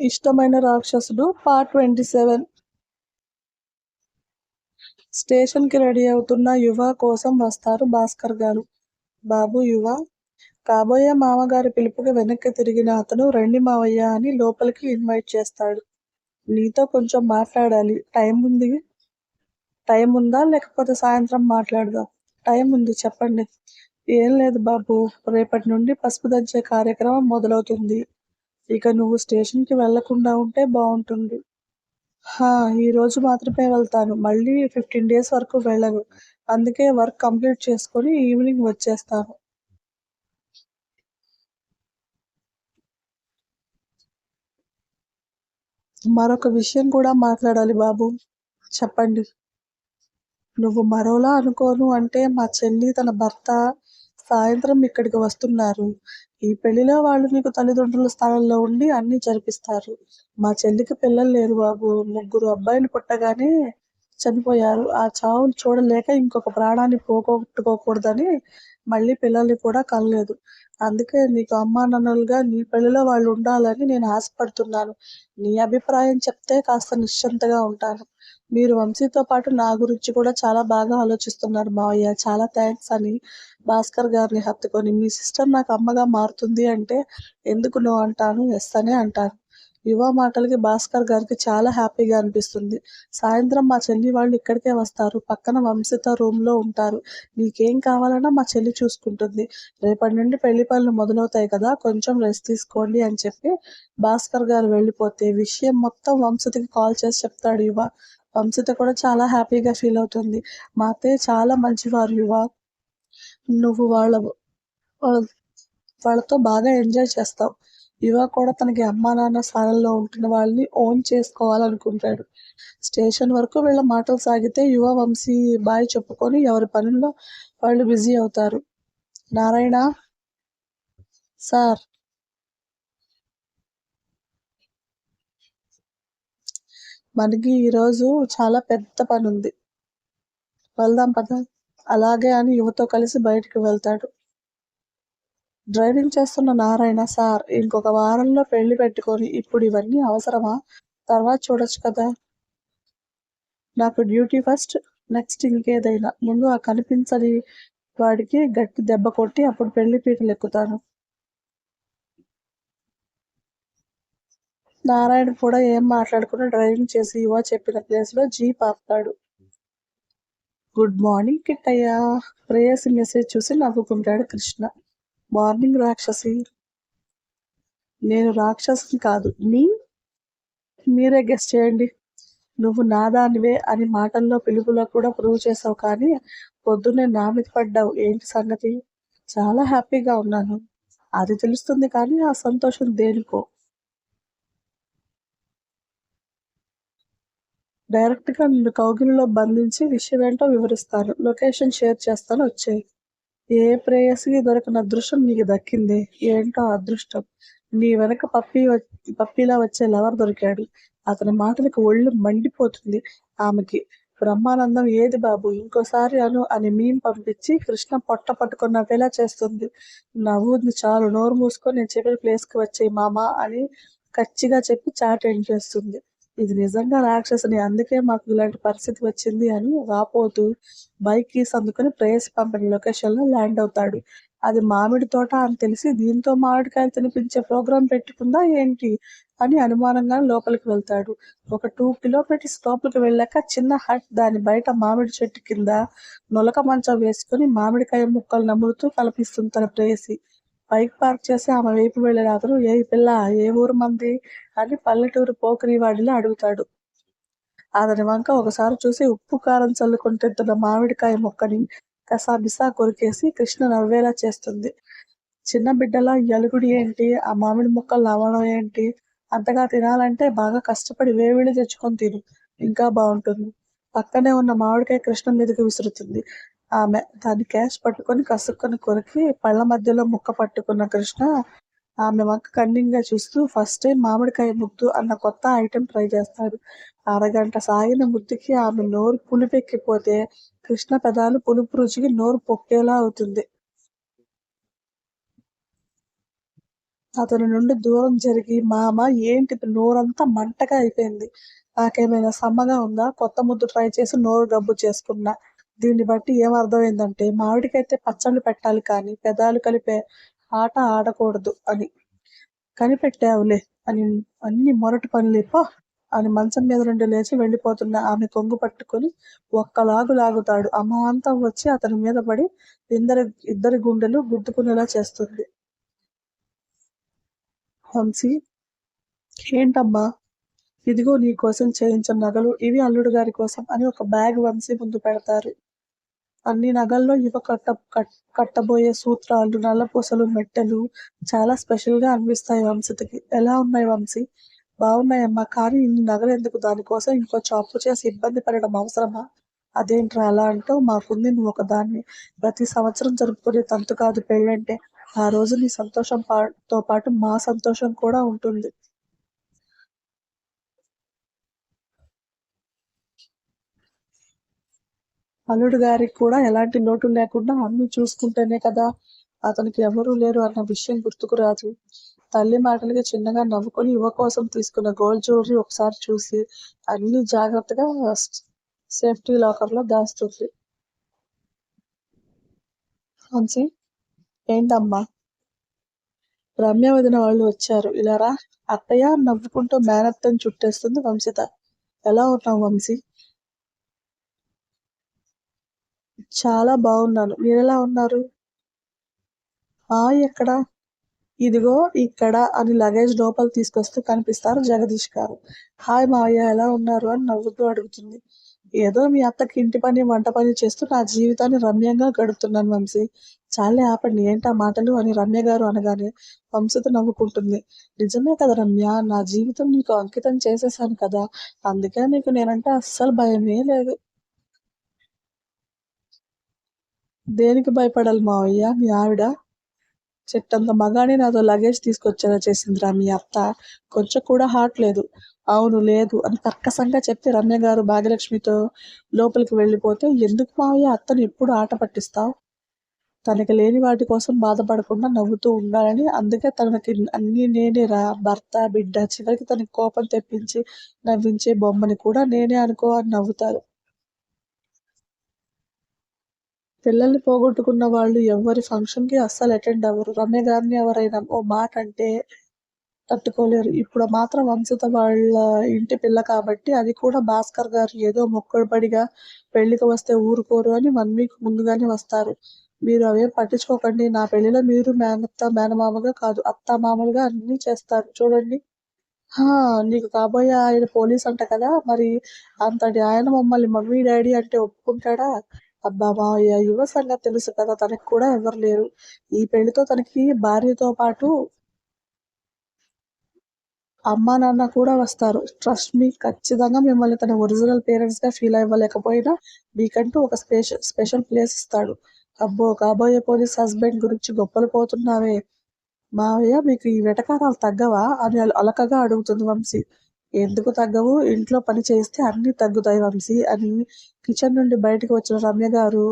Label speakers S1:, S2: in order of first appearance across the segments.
S1: ఇష్టమైన రాక్షసుడు part twenty seven. స్టేషన్కి రెడీ అవుతున్న యువ కోసం వస్తారు భాస్కర్ గారు. బాబు యువ! కాబోయే మామగారి పిలుపుకి వెనక్కి తిరిగిన అతను రండి మావయ్య అని లోపలికి ఇన్వైట్ చేస్తాడు. నీతో కొంచెం మాట్లాడాలి. టైం ఉంది. టైం ఉందా? లేకపోతే సాయంత్రం మాట్లాడదాం? టైం ఉంది. చెప్పండి. ఏం లేదు బాబు. రేపటి నుండి పసుపు దంచే కార్యక్రమం మొదలవుతుంది. ఇక నువ్వు స్టేషన్కి వెళ్ళకుండా ఉంటే బాగుంటుంది హా ఈ రోజు మాత్రమే వెళ్తాను. మళ్ళీ ఫిఫ్టీన్ డేస్ వరకు వెళ్ళను. అందుకే వర్క్ కంప్లీట్ చేసుకొని ఈవినింగ్ వచ్చేస్తాను. మరొక విషయం కూడా మాట్లాడాలి బాబు. చెప్పండి. నువ్వు మరోలా అనుకోను అంటే మా చెల్లి తన భర్త సాయంత్రం ఇక్కడికి వస్తున్నారు. ఈ పెళ్ళిలో వాళ్ళు నీకు తల్లిదండ్రుల స్థానంలో ఉండి అన్ని జరిపిస్తారు. మా చెల్లికి పిల్లలు లేరు బాబు. ముగ్గురు అబ్బాయిలు పుట్టగానే చనిపోయారు. ఆ చావును చూడలేక ఇంకొక ప్రాణాన్ని పోగొట్టుకోకూడదని మళ్ళీ పిల్లల్ని కూడా కలలేదు అందుకే నీకు అమ్మా నాన్నలుగా నీ పెళ్ళిలో వాళ్ళు ఉండాలని నేను ఆశపడుతున్నాను. నీ అభిప్రాయం చెప్తే కాస్త నిశ్చింతగా ఉంటాను. మీరు వంశీతో పాటు నా గురించి కూడా చాలా బాగా ఆలోచిస్తున్నారు మావయ్య. చాలా థ్యాంక్స్ అని భాస్కర్ గారిని హత్తుకొని మీ సిస్టర్ నాకు అమ్మగా మారుతుంది అంటే ఎందుకు నువ్వు అంటాను? ఎస్ అనే అంటాను. యువ మాటలకి భాస్కర్ గారికి చాలా హ్యాపీగా అనిపిస్తుంది. సాయంత్రం మా చెల్లి వాళ్ళు ఇక్కడికే వస్తారు. పక్కన వంశిత రూమ్లో ఉంటారు. మీకేం కావాలన్నా మా చెల్లి చూసుకుంటుంది. రేపటి నుండి పెళ్ళి పనులు మొదలవుతాయి కదా కొంచెం రెస్ట్ తీసుకోండి అని చెప్పి భాస్కర్ గారు వెళ్ళిపోతే విషయం మొత్తం వంశతికి కాల్ చేసి చెప్తాడు యువ. వంశిత కూడా చాలా హ్యాపీగా ఫీల్ అవుతుంది. మా అత్తయ్య చాలా మంచివారు యువ. నువ్వు వాళ్ళ వాళ్ళతో బాగా ఎంజాయ్ చేస్తావు. యువ కూడా తనకి అమ్మా నాన్న స్థానంలో ఉంటున్న వాళ్ళని ఓన్ చేసుకోవాలనుకుంటాడు. స్టేషన్ వరకు వీళ్ళ మాటలు సాగితే యువ వంశీ బాయ్ చెప్పుకొని ఎవరి పనుల్లో వాళ్ళు బిజీ అవుతారు. నారాయణ సార్. మనకి ఈరోజు చాలా పెద్ద పని ఉంది వెళ్దాం పద. అలాగే అని యువతో కలిసి బయటికి వెళ్తాడు. డ్రైవింగ్ చేస్తున్న నారాయణ సార్ ఇంకొక వారంలో పెళ్ళి పెట్టుకొని ఇప్పుడు ఇవన్నీ అవసరమా? తర్వాత చూడొచ్చు కదా. నాకు డ్యూటీ ఫస్ట్ నెక్స్ట్ ఇంకేదైనా. ముందు ఆ కనిపించని వాడికి గట్టి దెబ్బ కొట్టి అప్పుడు పెళ్ళి పీటలు ఎక్కుతాను. నారాయణ కూడా ఏం మాట్లాడకుండా డ్రైవింగ్ చేసి యువ చెప్పిన ప్లేస్లో జీప్ ఆపుతాడు. Good morning Kittayya. ప్రేయసి మెసేజ్ చూసి నవ్వుకుంటాడు కృష్ణ. మార్నింగ్ రాక్షసి. నేను రాక్షసిని కాదు. నీ మీరే గెస్ట్ చేయండి. నువ్వు నాదానివే అని మాటల్లో పిలుపులో కూడా ప్రూవ్ చేసావు కానీ పొద్దున్నే నా మీద పడ్డావు. ఏంటి సంగతి? చాలా హ్యాపీగా ఉన్నాను. అది తెలుస్తుంది కానీ ఆ సంతోషం దేనికో? డైరెక్ట్గా నిన్ను కౌగిలిలో బంధించి విషయం ఏంటో వివరిస్తాను. లొకేషన్ షేర్ చేస్తాను. వచ్చేయి. ఏ ప్రేయసికి దొరకని అదృష్టం నీకు దక్కింది? ఏంటో అదృష్టం? నీ వెనక పప్పి పప్పిలా వచ్చే లవర్ దొరికాడు. అతని మాటలకు ఒళ్ళు మండిపోతుంది. ఆమెకి బ్రహ్మానందం ఏది బాబు? ఇంకోసారి అను అని మీం పంపించి కృష్ణ పొట్ట పట్టుకున్న నవ్వేలా చేస్తుంది. నవ్వుంది చాలు. నోరు మూసుకొని నేను చెప్పిన ప్లేస్కి వచ్చే మామ అని కచ్చిగా చెప్పి చాట్ ఎండ్ చేస్తుంది. ఇది నిజంగా రాక్షసుని అందుకే మాకు ఇలాంటి పరిస్థితి వచ్చింది అని వాపోతూ బైక్ కీస్ అందుకుని ప్రేయస్ పంపిన లొకేషన్లో ల్యాండ్ అవుతాడు. అది మామిడి తోట అని తెలిసి దీంతో మామిడికాయలు తినిపించే ప్రోగ్రాం పెట్టుకుందా ఏంటి అని అనుమానంగా లోపలికి వెళ్తాడు. ఒక టూ కిలోమీటర్స్ లోపలికి వెళ్ళాక చిన్న హట్ దాని బయట మామిడి చెట్టు కింద నొలక మంచం వేసుకుని మామిడికాయ ముక్కలు నములుతూ కల్పిస్తుంది తన ప్రేయసి. బైక్ పార్క్ చేసి ఆమె వైపు వెళ్ళిన అతను ఏ పిల్ల ఏ ఊరు మంది? అని పల్లెటూరు పోకరి వాడిలో అడుగుతాడు. అతని వంక ఒకసారి చూసి ఉప్పు కారం చల్లుకుంటున్న మామిడికాయ మొక్కని కసాబిసా కొరికేసి కృష్ణ నవ్వేలా చేస్తుంది. చిన్న బిడ్డలా ఎలుగుడి ఏంటి? ఆ మామిడి ముక్కలు నవ్వడం ఏంటి? అంతగా తినాలంటే బాగా కష్టపడి వేవిడి తెచ్చుకొని తిను. ఇంకా బాగుంటుంది. పక్కనే ఉన్న మామిడికాయ కృష్ణ మీదకి విసురుతుంది. ఆమె దాన్ని క్యాష్ పట్టుకొని కసుక్కొని కొరికి పళ్ళ మధ్యలో ముక్క పట్టుకున్న కృష్ణ ఆమె వంక కన్నింగ్గా చూస్తూ ఫస్ట్ టైం మామిడికాయ ముద్దు అన్న కొత్త ఐటెం ట్రై చేస్తాడు. అరగంట సాగిన ముద్దుకి ఆమె నోరు పులిపెక్కిపోతే కృష్ణ పెదాలు పులుపు రుచికి నోరు పొక్కేలా అవుతుంది. అతని నుండి దూరం జరిగి మామ ఏంటిది నోరంతా మంటగా అయిపోయింది. నాకేమైనా సమ్మగా ఉందా? కొత్త ముద్దు ట్రై చేసి నోరు గబ్బు చేసుకున్నా. దీన్ని బట్టి ఏం అర్థమైందంటే మామిడికైతే పచ్చళ్ళు పెట్టాలి కానీ పెదాలు కలిపే ఆట ఆడకూడదు అని. కనిపెట్టావులే అని అన్ని మొరటి పనులేపో అని మంచం మీద నుండి లేచి వెళ్ళిపోతున్న ఆమె కొంగు పట్టుకొని ఒక్కలాగు లాగుతాడు. అమాంతం వచ్చి అతని మీద పడి ఇద్దరి ఇద్దరి గుండెలు గుద్దుకునేలా చేస్తుంది. వంశీ ఏంటమ్మా? ఇదిగో నీ కోసం చేయించిన నగలు ఇవి అల్లుడు గారి కోసం అని ఒక బ్యాగ్ వంశీ ముందు పెడతారు. అన్ని నగల్లో యువ కట్ట కట్టబోయే సూత్రాలు నల్లపూసలు మెట్టెలు చాలా స్పెషల్గా అనిపిస్తాయి వంశీకి. ఎలా ఉన్నాయి వంశీ? బాగున్నాయమ్మా కానీ ఇన్ని నగలు ఎందుకు? దానికోసం ఇంకో చాపు చేసి ఇబ్బంది పడడం అవసరమా? అదేంట్రా అలా అంటావు? మాకుంది నువ్వు ఒక దాన్ని ప్రతి సంవత్సరం జరుపుకునే తంతు కాదు పెళ్ళంటే ఆ రోజు నీ సంతోషం పా- తో పాటు మా సంతోషం కూడా ఉంటుంది. అల్లుడు గారికి కూడా ఎలాంటి లోటు లేకుండా అన్ని చూసుకుంటేనే కదా అతనికి ఎవరూ లేరు అన్న విషయం గుర్తుకు రాదు. తల్లి మాటలకి చిన్నగా నవ్వుకొని యువ కోసం తీసుకున్న గోల్డ్ జ్యువెలరీ ఒకసారి చూసి అన్ని జాగ్రత్తగా సేఫ్టీ లాకర్లో దాస్తుంది. వంశీ ఏంటమ్మా రమ్య వదిన వాళ్ళు వచ్చారు. ఇలా రా అత్తయ్య నవ్వుకుంటూ మేనత్తని చుట్టేస్తుంది వంశిత. ఎలా ఉన్నావు వంశీ? చాలా బాగున్నాను. మీరు ఎలా ఉన్నారు? ఆ ఎక్కడ? ఇదిగో ఇక్కడ అని లగేజ్ లోపల తీసుకొస్తూ కనిపిస్తారు జగదీష్ గారు. హాయ్ మావయ్య ఎలా ఉన్నారు? అని నవ్వుతూ అడుగుతుంది. ఏదో మీ అత్తకి ఇంటి పని వంట పని చేస్తూ నా జీవితాన్ని రమ్యంగా గడుపుతున్నాను వంశీ. చాలే ఆపండి ఏంటా మాటలు అని రమ్య గారు అనగానే వంశతో నవ్వుకుంటుంది. నిజమే కదా రమ్య నా జీవితం నీకు అంకితం చేసేసాను కదా. అందుకే నీకు నేనంటే అస్సలు భయమే లేదు. దేనికి భయపడాలి మావయ్య? మీ ఆవిడ? చెట్టంత మగానే నాతో లగేజ్ తీసుకొచ్చేలా చేసిందిరా మీ అత్త. కొంచెం కూడా హార్ట్ లేదు. అవును లేదు అని కర్కశంగా చెప్పి రమ్య గారు భాగ్యలక్ష్మితో లోపలికి వెళ్ళిపోతే ఎందుకు మావయ్య అత్తను ఎప్పుడు ఆట పట్టిస్తావు? తనకి లేని వాటి కోసం బాధపడకుండా నవ్వుతూ ఉండాలని అందుకే తనకి అన్ని నేనే రా. భర్త బిడ్డ చివరికి తనకి కోపం తెప్పించి నవ్వించే బొమ్మని కూడా నేనే అనుకో అని నవ్వుతారు. పిల్లల్ని పోగొట్టుకున్న వాళ్ళు ఎవరి ఫంక్షన్కి అస్సలు అటెండ్ అవ్వరు. రమ్య గారిని ఎవరైనా ఓ మాట అంటే తట్టుకోలేరు. ఇప్పుడు మాత్రం వంశత వాళ్ళ ఇంటి పిల్ల కాబట్టి అది కూడా భాస్కర్ గారు ఏదో మొక్కబడిగా పెళ్ళికి వస్తే ఊరుకోరు అని వన్ వీక్ ముందుగానే వస్తారు. మీరు అవేం పట్టించుకోకండి. నా పెళ్ళిలో మీరు మేనత్త మేనమామగా కాదు అత్త మామలుగా అన్ని చేస్తారు. చూడండి. నీకు కాబోయే ఆయన పోలీస్ అంట కదా. మరి అంతటి ఆయన మమ్మల్ని మమ్మీ డాడీ అంటే ఒప్పుకుంటాడా? అబ్బా మావయ్య యువ సంగతి తెలుసు కదా తనకి కూడా ఎవరు లేరు. ఈ పెళ్ళితో తనకి భార్యతో పాటు అమ్మా నాన్న కూడా వస్తారు. ట్రస్ట్ మీ ఖచ్చితంగా మిమ్మల్ని తన ఒరిజినల్ పేరెంట్స్గా ఫీల్ అవ్వలేకపోయినా మీకంటూ ఒక స్పెషల్ స్పెషల్ ప్లేస్ ఇస్తాడు. అబ్బో కాబోయే పోలీస్ హస్బెండ్ గురించి గొప్పలు పోతున్నావే. మావయ్య మీకు ఈ వెటకారాలు తగ్గవా? అని అలకగా అడుగుతుంది వంశీ. ఎందుకు తగ్గవు? ఇంట్లో పని చేస్తే అన్ని తగ్గుతాయి వంశీ అని కిచెన్ నుండి బయటకు వచ్చిన రమ్య గారు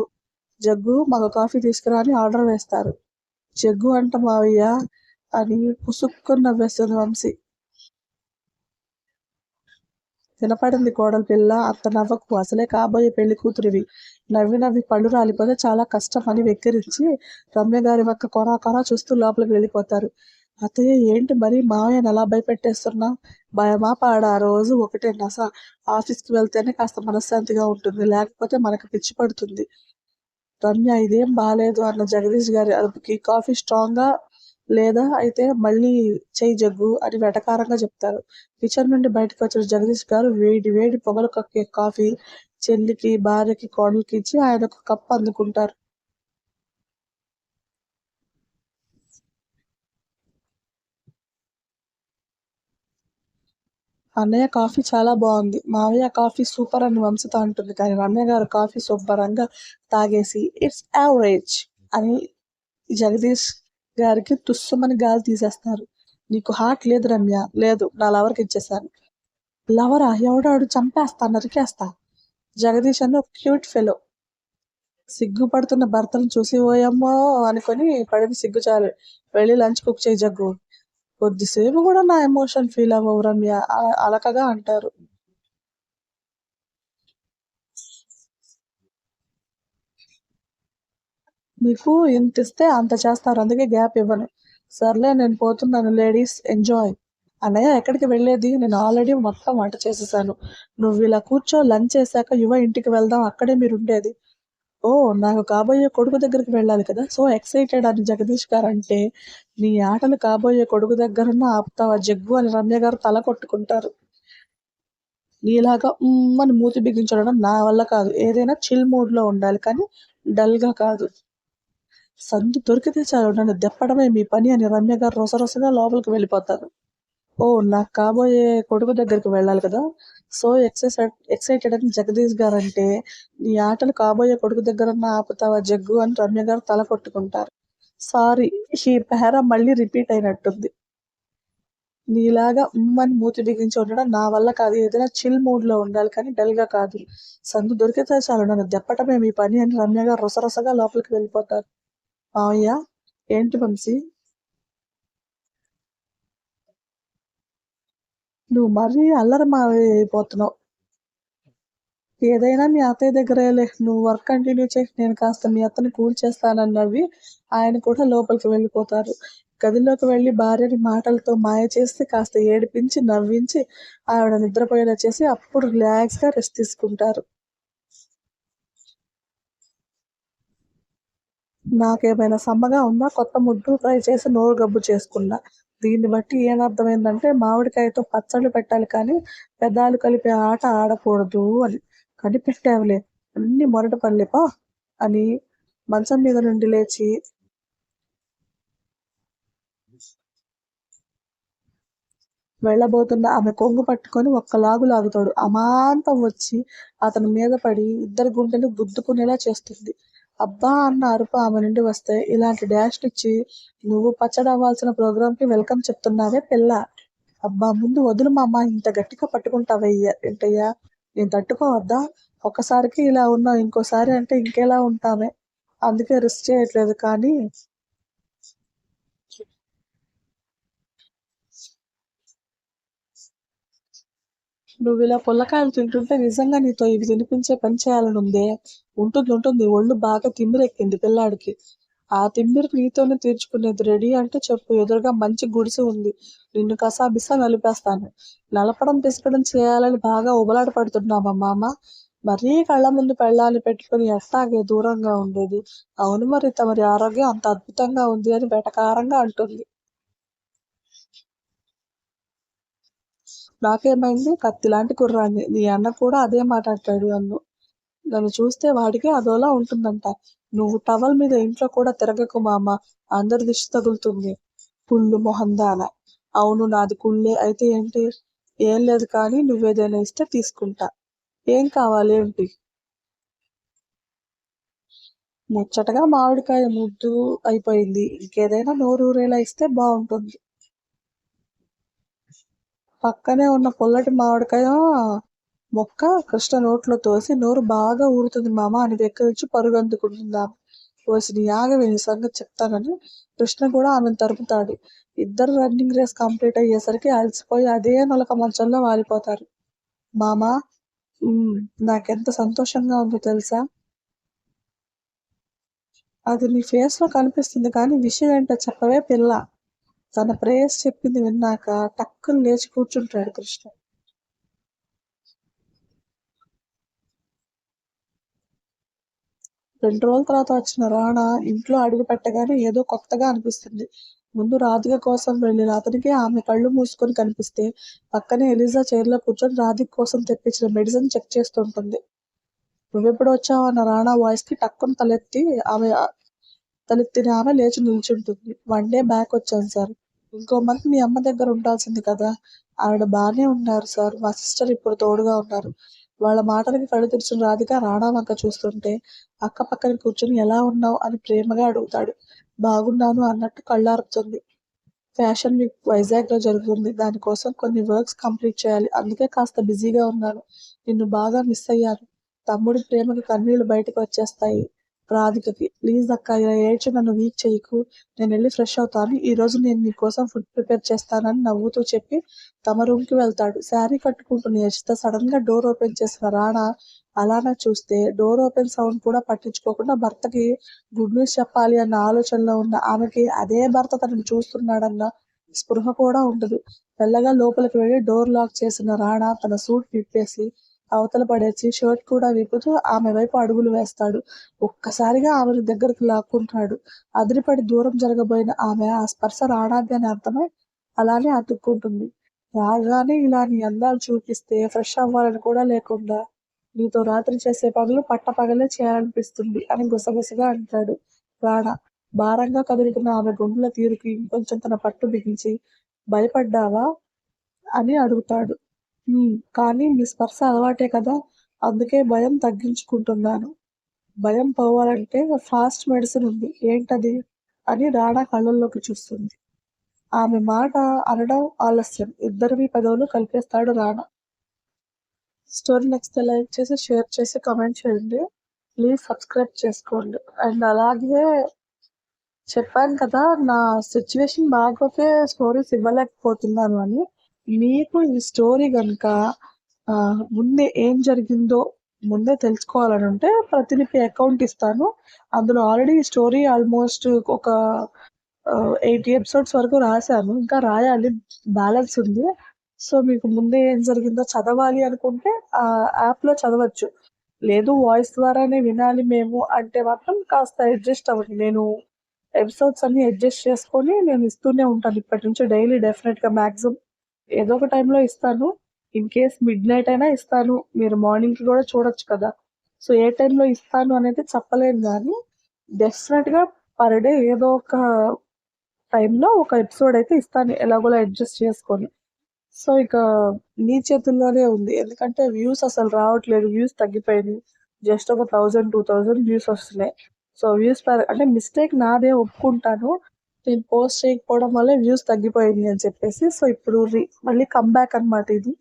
S1: జగ్గు మాకు కాఫీ తీసుకురా అని ఆర్డర్ వేస్తారు. జగ్గు అంట మావయ్య అని పుసుక్కుని నవ్వేస్తుంది వంశీ. వినపడింది కోడలి పిల్ల అంత నవ్వకు. అసలే కాబోయే పెళ్ళి కూతురివి. నవ్వి నవ్వి పళ్ళు రాలిపోతే చాలా కష్టం అని వెక్కిరించి రమ్య గారి వక్క కొరా కొరా చూస్తూ లోపలికి వెళ్ళిపోతారు. అత్తయ్య ఏంటి మరి మావయ్యని అలా భయపెట్టేస్తున్నా? భయమా పాడా? ఆ రోజు ఒకటే నస. ఆఫీస్కి వెళ్తేనే కాస్త మనశ్శాంతిగా ఉంటుంది. లేకపోతే మనకు పిచ్చి పడుతుంది. రమ్య ఇదేం బాగాలేదు అన్న జగదీష్ గారి అరుపుకి కాఫీ స్ట్రాంగ్గా లేదా? అయితే మళ్ళీ చేయి జగ్గు అని వెటకారంగా చెప్తారు. కిచెన్ నుండి బయటకు వచ్చిన జగదీష్ గారు వేడి వేడి పొగలు కక్కే కాఫీ చెల్లికి భార్యకి కోడలికి ఇచ్చి ఆయన ఒక కప్ అందుకుంటారు. అన్నయ్య కాఫీ చాలా బాగుంది. మావయ్య కాఫీ సూపర్ అని వంశత అంటుంది. కానీ రమ్య గారు కాఫీ శుభ్రంగా తాగేసి ఇట్స్ యావరేజ్ అని జగదీష్ గారికి తుస్సుమని గాలి తీసేస్తారు. నీకు హార్ట్ లేదు రమ్య. లేదు నా లవర్కి ఇచ్చేసాను. లవరా ఎవడాడు? చంపేస్తా నరికేస్తా జగదీష్ అని ఒక క్యూట్ ఫెలో. సిగ్గుపడుతున్న భర్తను చూసి ఓయమ్మో అనుకొని పడిన సిగ్గు చాలు. వెళ్ళి లంచ్ కుక్ చేయి జగ్గు. కొద్దిసేపు కూడా నా ఎమోషన్ ఫీల్ అవ్వవు రమ్య. అలకగా అంటారు. మీకు ఇంత ఇస్తే అంత చేస్తారు అందుకే గ్యాప్ ఇవ్వను. సర్లే నేను పోతున్నాను లేడీస్ ఎంజాయ్. అన్నయ్య ఎక్కడికి వెళ్ళేది? నేను ఆల్రెడీ మొత్తం వంట చేసేసాను. నువ్వు ఇలా కూర్చో లంచ్ చేశాక యువ ఇంటికి వెళ్దాం అక్కడే మీరు ఉండేది. ఓ నాకు కాబోయే కొడుకు దగ్గరికి వెళ్ళాలి కదా. సో ఎక్సైటెడ్ అని జగదీష్ గారు అంటే నీ ఆటలు కాబోయే కొడుకు దగ్గరన్న ఆపుతావా జగ్గు అని రమ్య గారు తల కొట్టుకుంటారు. నీలాగా అని మూతి బిగించడం నా వల్ల కాదు. ఏదైనా చిల్ మూడ్లో ఉండాలి కానీ డల్గా కాదు. సందు దొరికితే చాలు. నన్ను దెప్పడమే మీ పని అని రమ్య గారు రొసరొసగా లోపలికి వెళ్ళిపోతారు. ఓ నాకు కాబోయే కొడుకు దగ్గరికి వెళ్ళాలి కదా. సో ఎక్సైట్ ఎక్సైటెడ్ అని జగదీష్ గారు అంటే నీ ఆటలు కాబోయే కొడుకు దగ్గర ఆపుతావా జగ్గు? అని రమ్య గారు తల కొట్టుకుంటారు. సారీ ఈ పేర మళ్ళీ రిపీట్ అయినట్టుంది. నీలాగా ఉమ్మని మూతి బిగించి ఉండడం నా వల్ల కాదు. ఏదైనా చిల్ మూడ్లో ఉండాలి కానీ డల్గా కాదు. సందు దొరికితే చాలు. నన్ను దెప్పటమే మీ పని అని రమ్య గారు రొసరొసగా లోపలికి వెళ్ళిపోతారు. మావయ్య ఏంటి వంశీ? నువ్వు మరీ అల్లరి మావయ్య అయిపోతున్నావు ఏదైనా మీ అత్తయ్య దగ్గరేలే నువ్వు వర్క్ కంటిన్యూ చేసి నేను కాస్త మీ అత్తని కూల్ చేస్తానన్నవి ఆయన కూడా లోపలికి వెళ్ళిపోతారు. గదిలోకి వెళ్ళి భార్యని మాటలతో మాయ చేసి కాస్త ఏడిపించి నవ్వించి ఆవిడ నిద్రపోయేలా చేసి అప్పుడు రిలాక్స్గా రెస్ట్ తీసుకుంటారు. నాకేమైనా సమ్మగా ఉందా? కొత్త ముద్దు ఫ్రై చేసి నోరు గబ్బు చేసుకున్నా. దీన్ని బట్టి ఏమర్థమైందంటే మామిడికాయతో పచ్చళ్ళు పెట్టాలి కానీ పెద్దలు కలిపే ఆట ఆడకూడదు అని. కనిపెట్టావులే. అన్ని మొరట పల్లెపా అని మంచం మీద నుండి లేచి వెళ్ళబోతున్న ఆమె కొంగు పట్టుకొని ఒక్క లాగు లాగుతాడు. అమాంతం వచ్చి అతని మీద పడి ఇద్దరు గుండెలు గుద్దుకునేలా చేస్తుంది. అబ్బా అన్న అరుపు ఆమె నుండి వస్తే. ఇలాంటి డాష్ ఇచ్చి నువ్వు పచ్చడి అవ్వాల్సిన ప్రోగ్రామ్కి వెల్కమ్ చెప్తున్నావే పిల్ల. అబ్బా ముందు వదులు మా అమ్మ ఇంత గట్టిగా పట్టుకుంటావయ్యా ఏంటయ్యా? నేను తట్టుకోవద్దా? ఒక్కసారికి ఇలా ఉన్నావు ఇంకోసారి అంటే ఇంకెలా ఉంటామే అందుకే రిస్క్ చేయట్లేదు కానీ. నువ్వు ఇలా పుల్లకాయలు తింటుంటే నిజంగా నీతో ఇవి తినిపించే పని చేయాలని ఉందే? ఉంటుంది ఉంటుంది. ఒళ్ళు బాగా తిమ్మిరెక్కింది పిల్లాడికి. ఆ తిమ్మిరి నీతోనే తీర్చుకునేది రెడీ అంటే చెప్పు ఎదురుగా మంచి గుడిసె ఉంది. నిన్ను కసాబిసా నలిపేస్తాను. నలపడం పిసకడం చేయాలని బాగా ఉబలాట పడుతున్నావా మామ? మరీ కళ్ళ ముందు పెళ్ళాన్ని పెట్టుకుని ఎట్టాగే దూరంగా ఉండేది? అవును మరి తమరి ఆరోగ్యం అంత అద్భుతంగా ఉంది అని వెటకారంగా అంటుంది. నాకేమైంది? కత్తిలాంటి కుర్రాన్ని. నీ అన్న కూడా అదే మాట్లాడాడు అన్ను. నన్ను చూస్తే వాడికి అదోలా ఉంటుందంట. నువ్వు టవల్ మీద ఇంట్లో కూడా తిరగకు మామ అందరి దిష్టి తగులుతుంది. కుళ్ళు మొహందాన. అవును నాది కుళ్ళే. అయితే ఏంటి? ఏం లేదు కానీ నువ్వేదైనా ఇస్తే తీసుకుంటా. ఏం కావాలి ఏంటి? ముచ్చటగా మామిడికాయ ముద్దు అయిపోయింది. ఇంకేదైనా నోరూరేలా ఇస్తే బాగుంటుంది. పక్కనే ఉన్న పొల్లటి మామిడికాయ మొక్క కృష్ణ నోట్లో తోసి నోరు బాగా ఊరుతుంది మామ అని వెక్కిరించి పరుగు అందుకుంటుంది కోసి నీ సంగతి చెప్తానని కృష్ణ కూడా ఆమెను తరుపుతాడు ఇద్దరు రన్నింగ్ రేస్ కంప్లీట్ అయ్యేసరికి అలసిపోయి అదే నొలక మంచంలో వాలిపోతారు. మామ నాకెంత సంతోషంగా ఉందో తెలుసా? అది నీ ఫేస్లో కనిపిస్తుంది కానీ విషయం ఏంటో చెప్పవే పిల్ల. తన ప్రేయస్ చెప్పింది విన్నాక టక్కును లేచి కూర్చుంటాడు కృష్ణ. రెండు రోజుల తర్వాత వచ్చిన రాణా ఇంట్లో అడుగు పెట్టగానే ఏదో కొత్తగా అనిపిస్తుంది. ముందు రాధిక కోసం వెళ్ళిన అతనికి ఆమె కళ్ళు మూసుకొని కనిపిస్తే పక్కనే ఎలిజా చైర్లో కూర్చొని రాధిక కోసం తెప్పించిన మెడిసిన్ చెక్ చేస్తుంటుంది నువ్వెప్పుడు వచ్చావు? అన్న రాణా వాయిస్కి టక్కున తలెత్తి ఆమె తలెత్తిన ఆమె లేచి నిల్చుంటుంది. వన్ డే బ్యాక్ వచ్చాను సార్. ఇంకో మంత్ మీ అమ్మ దగ్గర ఉండాల్సింది కదా. ఆవిడ బాగానే ఉన్నారు సార్. మా సిస్టర్ ఇప్పుడు తోడుగా ఉన్నారు. వాళ్ళ మాటలకి కళ్ళు తెరిచిన రాధిక రాణా చూస్తుంటే అక్క పక్కన కూర్చొని ఎలా ఉన్నావు? అని ప్రేమగా అడుగుతాడు. బాగున్నాను అన్నట్టు కళ్ళారుతుంది ఫ్యాషన్ వీక్ వైజాగ్లో జరుగుతుంది. దానికోసం కొన్ని వర్క్స్ కంప్లీట్ చేయాలి. అందుకే కాస్త బిజీగా ఉన్నాను. నిన్ను బాగా మిస్ అయ్యాను. తమ్ముడి ప్రేమకి కన్నీళ్ళు బయటకు వచ్చేస్తాయి. రాధికకి ప్లీజ్ అక్క ఇలా ఏడ్చి నన్ను వీక్ చేయకు. నేను వెళ్ళి ఫ్రెష్ అవుతాను. ఈ రోజు నేను నీకోసం ఫుడ్ ప్రిపేర్ చేస్తానని నవ్వుతూ చెప్పి తమ రూమ్కి వెళ్తాడు. శారీ కట్టుకుంటున్న యశిత సడన్గా డోర్ ఓపెన్ చేసిన రాణా అలానే చూస్తే డోర్ ఓపెన్ సౌండ్ కూడా పట్టించుకోకుండా భర్తకి గుడ్ న్యూస్ చెప్పాలి అన్న ఆలోచనలో ఉన్న ఆమెకి అదే భర్త తనని చూస్తున్నాడన్న స్పృహ కూడా ఉండదు. మెల్లగా లోపలికి వెళ్ళి డోర్ లాక్ చేసిన రాణా తన సూట్ విప్పేసి అవతల పడేసి షర్ట్ కూడా విప్పుతూ ఆమె వైపు అడుగులు వేస్తాడు. ఒక్కసారిగా ఆమెను దగ్గరకు లాక్కుంటాడు అదిరిపడి దూరం జరగబోయిన ఆమె ఆ స్పర్శ రాణాది అని అర్థమై అలానే అతుక్కుంటుంది. రాగానే ఇలా నీ అందాలు చూపిస్తే ఫ్రెష్ అవ్వాలని కూడా లేకుండా నీతో రాత్రి చేసే పనులు పట్టపగలే చేయాలనిపిస్తుంది అని గుసగుసగా అంటాడు రాణా. భారంగా కదులుతున్న ఆమె గుండెల తీరుకి ఇంకొంచెం తన పట్టు బిగించి భయపడ్డావా? అని అడుగుతాడు. కానీ మీ స్పర్శ అలవాటే కదా. అందుకే భయం తగ్గించుకుంటున్నాను. భయం పోవాలంటే ఫాస్ట్ మెడిసిన్ ఉంది. ఏంటది అని రాణా కళ్ళల్లోకి చూస్తుంది. ఆమె మాట అనడం ఆలస్యం. ఇద్దరివి పదవులు కలిపేస్తాడు రాణా. స్టోరీ నెక్స్ట్ లైక్ చేసి షేర్ చేసి కమెంట్ చేయండి. ప్లీజ్ సబ్స్క్రైబ్ చేసుకోండి. అండ్ అలాగే చెప్పాను కదా నా సిచ్యువేషన్ బాగోకే స్టోరీస్ ఇవ్వలేకపోతున్నాను అని. మీకు ఈ స్టోరీ కనుక ముందే ఏం జరిగిందో ముందే తెలుసుకోవాలని ఉంటే ప్రతినిపి అకౌంట్ ఇస్తాను. అందులో ఆల్రెడీ స్టోరీ ఆల్మోస్ట్ ఒక ఎయిటీ ఎపిసోడ్స్ వరకు రాశాను. ఇంకా రాయాలి బ్యాలెన్స్ ఉంది. సో మీకు ముందే ఏం జరిగిందో చదవాలి అనుకుంటే ఆ యాప్లో చదవచ్చు. లేదు వాయిస్ ద్వారానే వినాలి మేము అంటే మాత్రం కాస్త అడ్జస్ట్ అవ్వండి. నేను ఎపిసోడ్స్ అన్ని అడ్జస్ట్ చేసుకొని నేను ఇస్తూనే ఉంటాను ఇప్పటి నుంచి డైలీ డెఫినెట్గా మ్యాక్సిమం ఏదో ఒక టైంలో ఇస్తాను. ఇన్ కేస్ మిడ్ నైట్ అయినా ఇస్తాను. మీరు మార్నింగ్కి కూడా చూడొచ్చు కదా. సో ఏ టైంలో ఇస్తాను అనేది చెప్పలేను కానీ డెఫినెట్గా పర్ డే ఏదో ఒక టైంలో ఒక ఎపిసోడ్ అయితే ఇస్తాను. ఎలాగోలా అడ్జస్ట్ చేసుకొని. సో ఇక నీ చేతుల్లోనే ఉంది. ఎందుకంటే వ్యూస్ అసలు రావట్లేదు. వ్యూస్ తగ్గిపోయినాయి జస్ట్ ఒక థౌజండ్ టూ థౌజండ్ వ్యూస్ వస్తున్నాయి. సో వ్యూస్ అంటే మిస్టేక్ నాదే ఒప్పుకుంటాను. నేను పోస్ట్ చేయకపోవడం వల్ల వ్యూస్ తగ్గిపోయింది అని చెప్పేసి సో ఇప్పుడు మళ్ళీ కమ్బ్యాక్ అన్నమాట ఇది.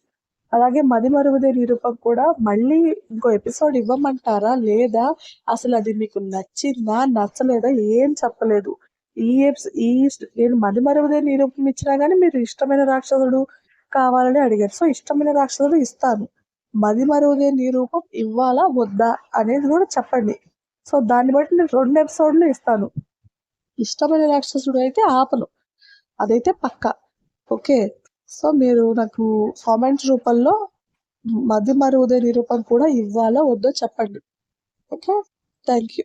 S1: అలాగే మది మరుగుదే నిరూపం కూడా మళ్ళీ ఇంకో ఎపిసోడ్ ఇవ్వమంటారా? లేదా అసలు అది మీకు నచ్చిందా నచ్చలేదా? ఏం చెప్పలేదు. ఈ ఎప్స్ ఈ నేను మది మరుగుదే నిరూపం ఇచ్చినా కానీ మీరు ఇష్టమైన రాక్షసుడు కావాలని అడిగారు. సో ఇష్టమైన రాక్షసుడు ఇస్తాను. మది మరుగుదే నిరూపం ఇవ్వాలా వద్దా అనేది కూడా చెప్పండి. సో దాన్ని బట్టి నేను రెండు ఎపిసోడ్లు ఇస్తాను. ఇష్టమైన రాక్షసుడు అయితే ఆపను. అదైతే పక్కా. ఓకే. సో మీరు నాకు కామెంట్స్ రూపంలో మధ్య మరుదే నిరూపం కూడా ఇవ్వాలో వద్దో చెప్పండి. ఓకే? Thank you